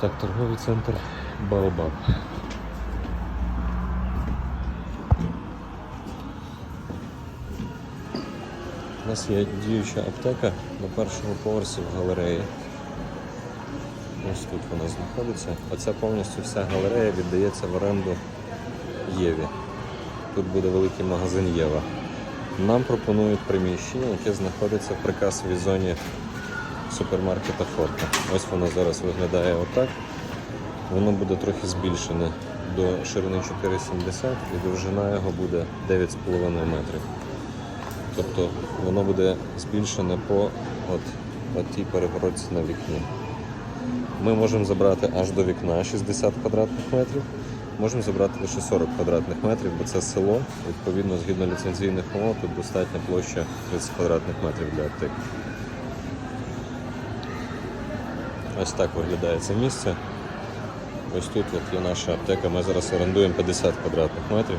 Так, торговий центр Баобаб. У нас є діюча аптека на першому поверсі в галереї. Ось тут вона знаходиться. Оця повністю вся галерея віддається в оренду Єві. Тут буде великий магазин Єва. Нам пропонують приміщення, яке знаходиться в прикасовій зоні супермаркета Форта. Ось воно зараз виглядає отак. Воно буде трохи збільшене до ширини 4,70 і довжина його буде 9,5 метрів. Тобто воно буде збільшене по от, от тій перегородці на вікні. Ми можемо забрати аж до вікна 60 квадратних метрів, можемо забрати лише 40 квадратних метрів, бо це село. Відповідно, згідно ліцензійних умов, тут достатня площа 30 квадратних метрів для аптеки. Ось так виглядає це місце. Ось тут от є наша аптека. Ми зараз орендуємо 50 квадратних метрів.